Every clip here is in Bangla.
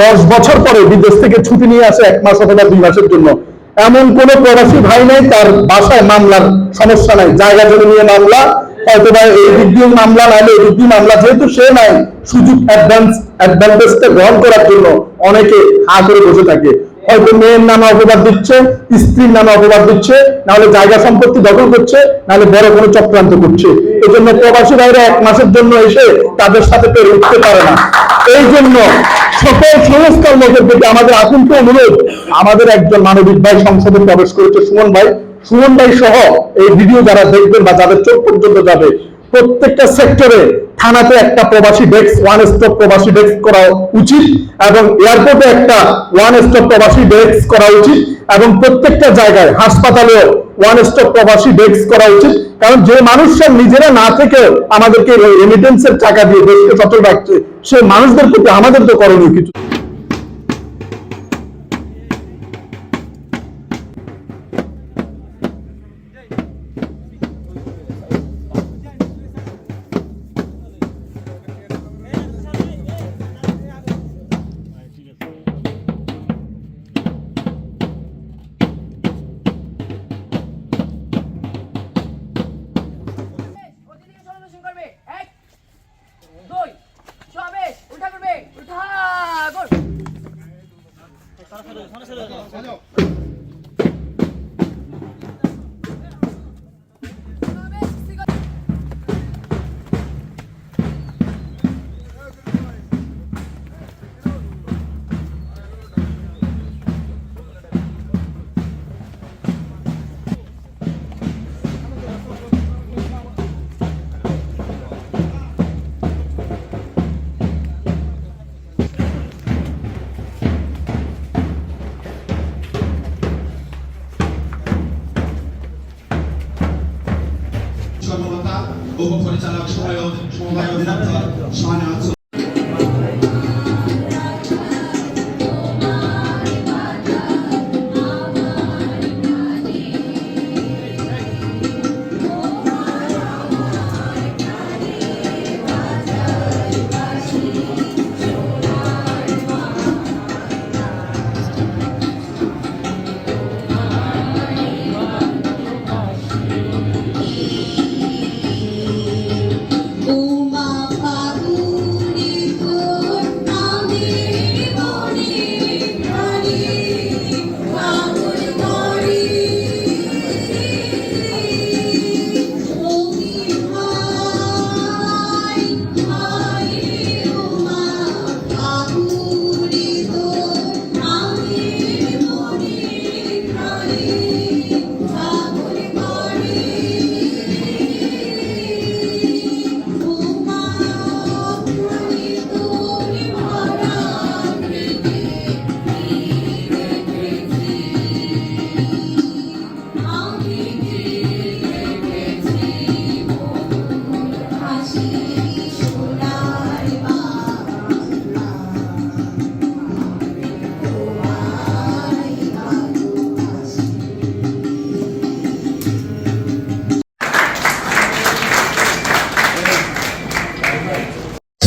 দশ বছর পরে বিদেশ থেকে ছুটি নিয়ে আসে এক মাস অথবা দুই মাসের জন্য। এমন কোন প্রবাসী ভাই নাই, তার বাসায় মামলার সমস্যা নাই। জায়গা জমি নিয়ে মামলা এই দিক দিয়ে মামলা এই দিক দিয়ে মামলা। যেহেতু সে নাই, সুযোগ অ্যাডভান্স অ্যাডভান্টেজটা গ্রহণ করার জন্য অনেকে হা করে বসে থাকে। হয়তো মেয়ের নামে অপবাদ দিচ্ছে, স্ত্রীর নামে অপবাদ দিচ্ছে, নাহলে জায়গা সম্পত্তি দখল করছে, নাহলে বড় কোনো চক্রান্ত করছে। এই জন্য প্রবাসী ভাইরা এক মাসের জন্য এসে তাদের সাথে পেরে উঠতে পারে না। এই জন্য সকল সংস্কার লোকের থেকে আমাদের আকুণ্ঠ অনুরোধ, আমাদের একজন মানবিক ভাই সংসদে প্রবেশ করেছে, সুমন ভাই। সুমন ভাই সহ এই ভিডিও যারা দেখবেন বা যাদের চোখ পর্যন্ত যাবে, প্রত্যেকটা সেক্টরে থানাতে একটা প্রবাসী ডেস্ক ওয়ান স্টপ প্রবাসী ডেস্ক করা উচিত এবং এয়ারপোর্টে একটা ওয়ান স্টপ প্রবাসী ডেস্ক করা উচিত এবং প্রত্যেকটা জায়গায় হাসপাতালেও ওয়ান স্টপ প্রবাসী ডেস্ক করা উচিত। কারণ যে মানুষরা নিজেরা না থেকে আমাদেরকে রেমিটেন্সের টাকা দিয়ে দেশকে সচল রাখছে, সে মানুষদের প্রতি আমাদের তো করণীয় কিছু। 就。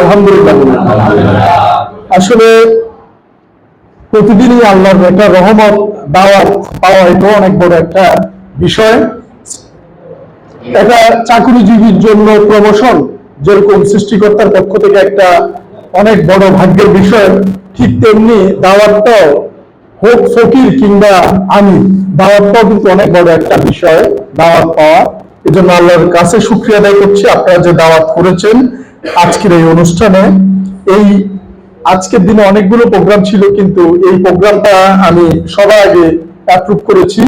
আলহামদুলিল্লাহ। আসলে প্রতিদিনই আল্লাহর একটা রহমত, দাওয়াত পাওয়া এটাও অনেক বড় একটা বিষয়। এটা চাকরিজীবীর জন্য প্রমোশন যেরকম সৃষ্টিকর্তার পক্ষ থেকে একটা অনেক বড় ভাগ্যের বিষয়, ঠিক তেমনি দাওয়াতটাও হোক ফকির কিংবা আমি, দাওয়াতটাও কিন্তু অনেক বড় একটা বিষয়, দাওয়াত পাওয়া। এই জন্য আল্লাহর কাছে শুক্রিয়া আদায় করছি। আপনারা যে দাওয়াত করেছেন আজকের এই অনুষ্ঠানে, এই আজকের দিনে অনেকগুলো প্রোগ্রাম ছিল, কিন্তু এই প্রোগ্রামটা আমি সবার আগে অ্যাপ্রুভ করেছি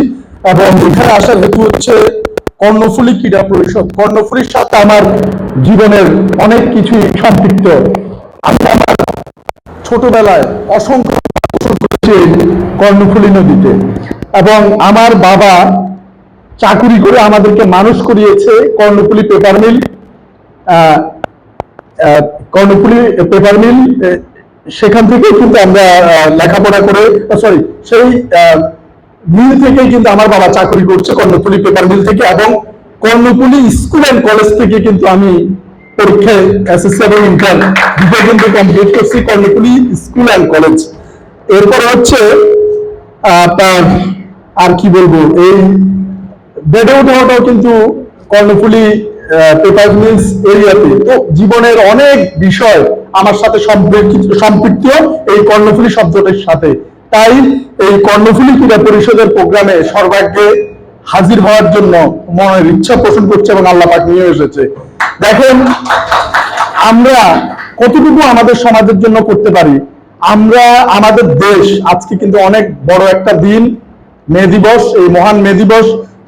এবং এখানে আসার হেতু হচ্ছে কর্ণফুলী ক্রীড়া পরিষদ। কর্ণফুলীর সাথে আমার জীবনের অনেক কিছুই সম্পৃক্ত। আমি আমার ছোটবেলায় অসংখ্য কর্ণফুলী নদীতে এবং আমার বাবা চাকুরি করে আমাদেরকে মানুষ করিয়েছে Karnaphuli paper mill Karnaphuli paper mill সেখান থেকে কিন্তু আমরা লেখাপড়া করে সরি সেই মিল থেকেই কিন্তু আমার বাবা চাকরি করছে কর্ণফুলী পেপার মিল থেকে এবং কর্ণফুলী স্কুল অ্যান্ড কলেজ থেকে কিন্তু আমি পরীক্ষায় কমপ্লিট স্কুল অ্যান্ড কলেজ এরপর হচ্ছে আর কি বলব, এই বেড়ে ওঠাটাও কিন্তু কর্ণফুলী পেপার মিলস এরিয়াতে। তো জীবনের অনেক বিষয় আমার সাথে সম্পৃক্ত এই কর্ণফুলী শব্দটির সাথে। তাই এই কর্ণফুলী ক্রীড়া পরিষদের প্রোগ্রামে সর্বাগ্যে হাজির হওয়ার জন্য মনের ইচ্ছা পোষণ করছে এবং আল্লাহ নিয়ে এসেছে। দেখেন, আমরা কতটুকু আমাদের সমাজের জন্য করতে পারি? আমরা, আমাদের দেশ আজকে কিন্তু অনেক বড় একটা দিন, মে দিবস, এই মহান মে দিবস।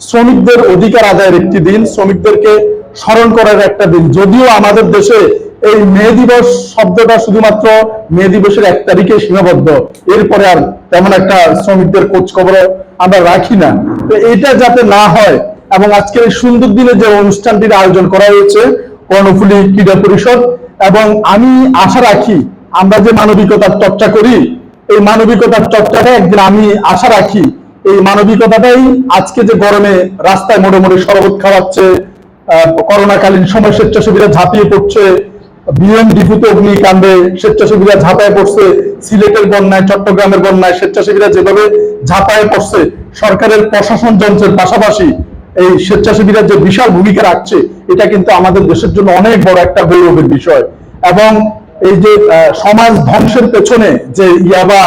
শ্রমিকদের অধিকার আদায়ের একটি দিন। শ্রমিকদেরকে স্মরণ করার একটা দিন। যদিও আমাদের দেশে এই মে দিবস শব্দটা শুধুমাত্র মে দিবসের এক তারিখে সীমাবদ্ধ। এরপরে আর তেমন একটা শ্রমিকদের খোঁজ খবর আমরা রাখি না। তো এটা যাতে না হয় এবং আজকের এই সুন্দর দিনে যে অনুষ্ঠানটির আয়োজন করা হয়েছে, কর্ণফুলী ক্রীড়া পরিষদ, এবং আমি আশা রাখি আমরা যে মানবিকতার চর্চা করি, এই মানবিকতার চর্চাটা একদিন আমি আশা রাখি, এই মানবিকতাটাই আজকে যে গরমে রাস্তায় মোড়ে শরবত খাওয়াচ্ছে করোনাকালীন সময় স্বেচ্ছাসেবীরা ঝাঁপিয়ে পড়ছে। অগ্নিকাণ্ডে স্বেচ্ছাসেবীরা ঝাঁপায় পড়ছে। সিলেটের বন্যায়, চট্টগ্রামের বন্যায় স্বেচ্ছাসেবীরা যেভাবে ঝাঁপায় পড়ছে, সরকারের প্রশাসন যন্ত্রের পাশাপাশি এই স্বেচ্ছাসেবীরা যে বিশাল ভূমিকা রাখছে, এটা কিন্তু আমাদের দেশের জন্য অনেক বড় একটা গৌরবের বিষয়। এবং এই যে সমাজ ধ্বংসের পেছনে যে ইয়াবা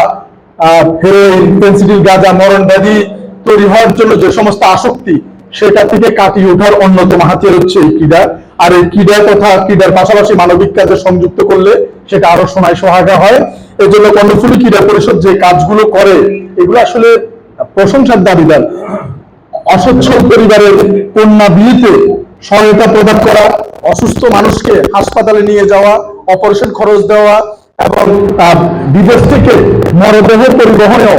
হেরোইন পেন্সিডিল গাঁজা, মরণ ব্যাধি তৈরি হওয়ার জন্য যে সমস্ত আসক্তি সেটা থেকে কাটিয়ে ওঠার অন্যতম হাতিয়ার হচ্ছে এই ক্রীড়া। আর এই ক্রীড়া তথা ক্রীড়ার পাশাপাশি মানবিক কাজে সংযুক্ত করলে সেটা আরও সময় সোহাগা হয়। এই জন্য কর্ণফুলী ক্রীড়া পরিষদ যে কাজগুলো করে, এগুলো আসলে প্রশংসার দাবিদার। অসচ্ছল পরিবারের কন্যা বিয়েতে সহায়তা প্রদান করা, অসুস্থ মানুষকে হাসপাতালে নিয়ে যাওয়া, অপারেশন খরচ দেওয়া এবং বিদেশ থেকে মরদেহ পরিবহনেও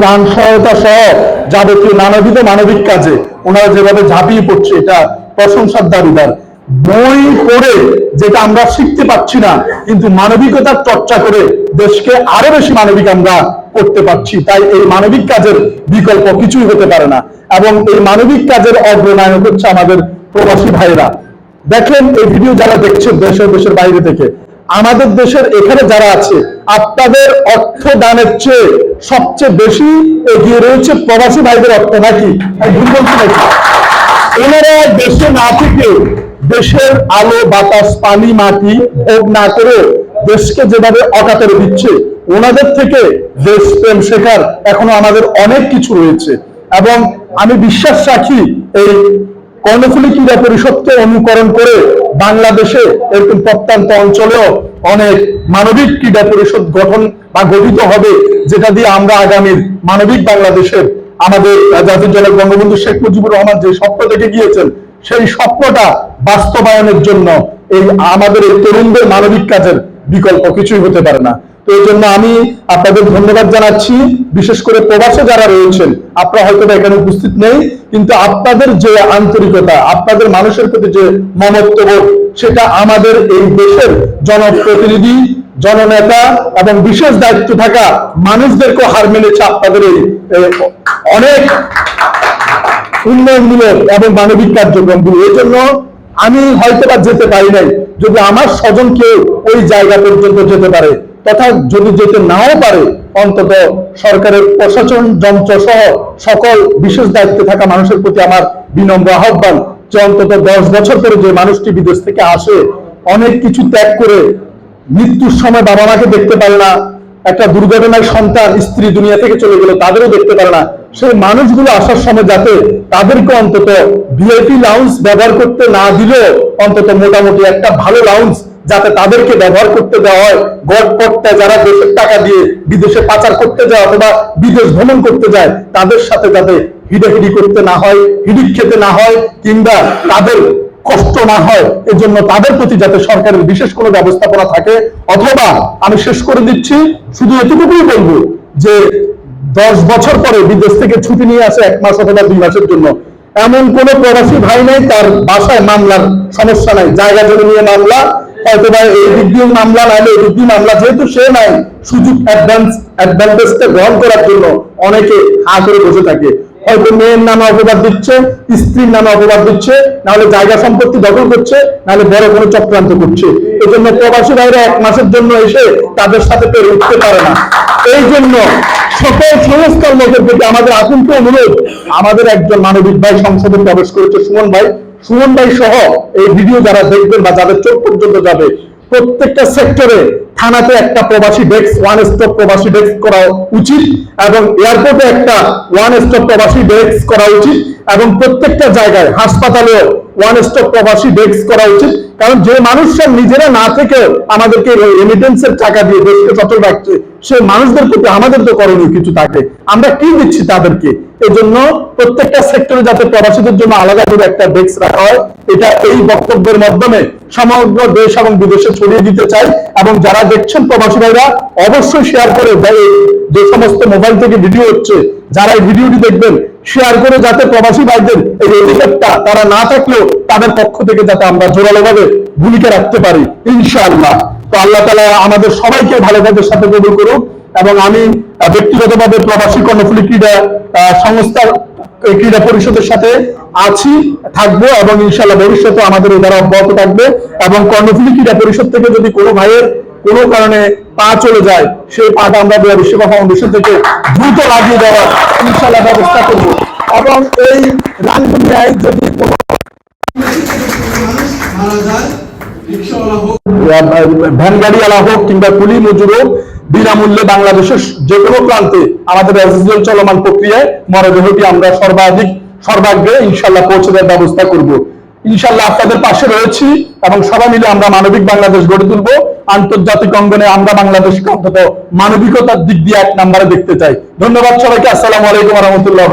প্রাণ সহায়তা সহ যাবতীয় নানাবিধ মানবিক কাজে ওনারা যেভাবে ঝাঁপিয়ে পড়ছে, এটা প্রশংসার দাবিদার। বই পড়ে যেটা আমরা শিখতে পাচ্ছি না, কিন্তু মানবিকতার চর্চা করে দেশকে আরও বেশি মানবিক আমরা করতে পারছি। তাই এই মানবিক কাজের বিকল্প কিছুই হতে পারে না। এবং এই মানবিক কাজের অগ্রনায়ক হচ্ছে আমাদের প্রবাসী ভাইরা দেখেন, এই ভিডিও যারা দেখছেন দেশের দেশের বাইরে থেকে আমাদের দেশের এখানে যারা আছে, আপনাদের অর্থ দানের চেয়ে সবচেয়ে বেশি এগিয়ে রয়েছে প্রবাসী ভাইদের অর্থ, নাকি? এনারা দেশে না থেকে দেশের আলো, বাতাস, পানি, মাটি না করে দেশকে যেভাবে অকাতরে দিচ্ছে, ওনাদের থেকে দেশ প্রেম শেখার এখনও আমাদের অনেক কিছু রয়েছে। এবং আমি বিশ্বাস রাখি, এই কর্ণফুলী ক্রীড়া পরিষদকে অনুকরণ করে বাংলাদেশে এরকম প্রত্যন্ত অঞ্চলেও অনেক মানবিক ক্রীড়া পরিষদ গঠন বা গঠিত হবে, যেটা দিয়ে আমরা আগামীর মানবিক বাংলাদেশের আমাদের জাতির জনক বঙ্গবন্ধু শেখ মুজিবুর রহমান যে স্বপ্ন দেখে গিয়েছেন, সেই স্বপ্নটা বাস্তবায়নের জন্য এই আমাদের এই তরুণদের মানবিক কাজের বিকল্প কিছুই হতে পারে না। তো এই জন্য আমি আপনাদের ধন্যবাদ জানাচ্ছি। বিশেষ করে প্রবাসে যারা রয়েছেন, আপনারা হয়তো এখানে উপস্থিত নেই, কিন্তু আপনাদের যে আন্তরিকতা, আপনাদের মানুষের প্রতি যে মমত্ববোধ, সেটা আমাদের এই দেশের জনপ্রতিনিধি, জননেতা এবং বিশেষ দায়িত্ব থাকা মানুষদেরকে হার মেনেছে আপনাদের এই অনেক উন্নয়নমূলক এবং মানবিক কার্যক্রমগুলো। এই জন্য আমি হয়তো বা যেতে পারি নাই, যদি আমার স্বজন কেউ ওই জায়গা পর্যন্ত যেতে পারে। তথা যদি যেতে নাও পারে, অন্তত সরকারের প্রশাসন, যন্ত্র সহ সকল বিশেষ দায়িত্বে থাকা মানুষের প্রতি আমার বিনম্র আহ্বান যে অন্তত দশ বছর পরে যে মানুষটি বিদেশ থেকে আসে, অনেক কিছু ত্যাগ করে মৃত্যুর সময় বাবা মাকে দেখতে পারে না, একটা দুর্ঘটনায় সন্তান, স্ত্রী দুনিয়া থেকে চলে গেল, তাদেরও দেখতে পারে না। সেই মানুষগুলো আসার সময় যাতে তাদেরকে অন্তত ভিআইপি লাউন্স ব্যবহার করতে না দিলেও অন্তত মোটামুটি একটা ভালো লাউন্স যাতে তাদেরকে ব্যবহার করতে দেওয়া হয়। গড়পট্টা যারা দেশের টাকা দিয়ে বিদেশে পাচার করতে যায় অথবা বিদেশ ভ্রমণ করতে যায়, তাদের সাথে যাতে হিডাহিডি করতে না হয়, হিডিক খেতে না হয় কিংবা তাদের কষ্ট না হয়, এজন্য তাদের প্রতি যাতে সরকারের বিশেষ কোনো ব্যবস্থাপনা থাকে। অথবা আমি শেষ করে দিচ্ছি, শুধু এতটুকুই বলব যে দশ বছর পরে বিদেশ থেকে ছুটি নিয়ে আসে এক মাস অথবা দুই মাসের জন্য। এমন কোন প্রবাসী ভাই নাই, তার বাসায় মামলার সমস্যা নাই। জায়গা জমি নিয়ে মামলা এই দিক মামলা এই দিক দিয়ে মামলা যেহেতু সে নাই, সুযোগ অ্যাডভান্স অ্যাডভান্টেজটা গ্রহণ করার জন্য অনেকে হা করে বসে থাকে। হয়তো মেয়ের নামে অপবাদ দিচ্ছে, স্ত্রীর নামে অপবাদ দিচ্ছে, নাহলে জায়গা সম্পত্তি দখল করছে, নাহলে বড় কোনো চক্রান্ত করছে। এই জন্য প্রবাসী ভাইরা এক মাসের জন্য এসে তাদের সাথে পেরে উঠতে পারে না। এই জন্য সকল সংস্কার লোকের প্রতি আমাদের আকুণ্ঠ অনুরোধ, আমাদের একজন মানবিক ভাই সংসদে প্রবেশ করেছে সুমন ভাই সুমন ভাই সহ এই ভিডিও যারা দেখবেন বা যাদের চোখ পর্যন্ত যাবে, প্রত্যেকটা সেক্টরে থানাতে একটা প্রবাসী ডেস্ক ওয়ান স্টপ প্রবাসী ডেস্ক করা উচিত এবং এয়ারপোর্টে একটা ওয়ান স্টপ প্রবাসী ডেস্ক করা উচিত এবং প্রত্যেকটা জায়গায় হাসপাতালেও ওয়ান স্টপ প্রবাসী ডেস্ক করা উচিত। কারণ যে মানুষরা নিজেরা না থেকে আমাদেরকে রেমিটেন্সের টাকা দিয়ে দেশকে সচল রাখছে সে মানুষদের প্রতি আমাদের তো করণীয় কিছু থাকে। আমরা কি দিচ্ছি তাদেরকে? এই জন্য প্রত্যেকটা সেক্টরে যাতে প্রবাসীদের জন্য আলাদা করে একটা ডেস্ক রাখা হয়, এটা এই বক্তব্যের মাধ্যমে সমগ্র দেশ এবং বিদেশে ছড়িয়ে দিতে চাই। এবং যারা দেখছেন প্রবাসী ভাইরা, অবশ্যই শেয়ার করে যে সমস্ত মোবাইল থেকে ভিডিও হচ্ছে, যারা এই ভিডিওটি দেখবেন শেয়ার করে যাতে প্রবাসী ভাইদের এই অধিকারটা তারা না থাকলেও তাদের পক্ষ থেকে যাতে আমরা জোরালোভাবে ভূমিকা রাখতে পারি, ইনশাআল্লাহ। তো আল্লাহ তালা আমাদের সবাইকে ভালো সাথে কবুল করুক এবং আমি ব্যক্তিগতভাবে প্রবাসী কর্ণফুলী ক্রীড়া সংস্থার ক্রীড়া পরিষদের সাথে আছি, থাকব এবং ইনশাল্লাহ ভবিষ্যতে আমাদের এই দ্বারা অব্যাহত থাকবে এবং কর্ণফুলী ক্রীড়া পরিষদ থেকে যদি কোনো ভাইয়ের কোনো কারণে পা চলে যায়, সেই পাটা আমরা দেওয়া বিশ্বকাপ ফাউন্ডেশন থেকে দ্রুত লাগিয়ে দেওয়ার ইনশাল্লাহ ব্যবস্থা করব। এবং এই যদি ভ্যান গাড়িওয়ালা হোক কিংবা কুলি মজুর হোক বিনামূল্যে বাংলাদেশের যে কোনো প্রান্তে আমাদের চলমান প্রক্রিয়ায় মরদেহটি আমরা সর্বাধিক সর্বাগ্রে ইনশাল্লাহ পৌঁছে দেওয়ার ব্যবস্থা করব। ইনশাল্লাহ আপনাদের পাশে রয়েছি এবং সবাই মিলে আমরা মানবিক বাংলাদেশ গড়ে তুলবো। আন্তর্জাতিক অঙ্গনে আমরা বাংলাদেশকে অন্তত মানবিকতার দিক দিয়ে এক নাম্বারে দেখতে চাই। ধন্যবাদ সবাইকে। আসসালামু আলাইকুম রহমতুল্লাহ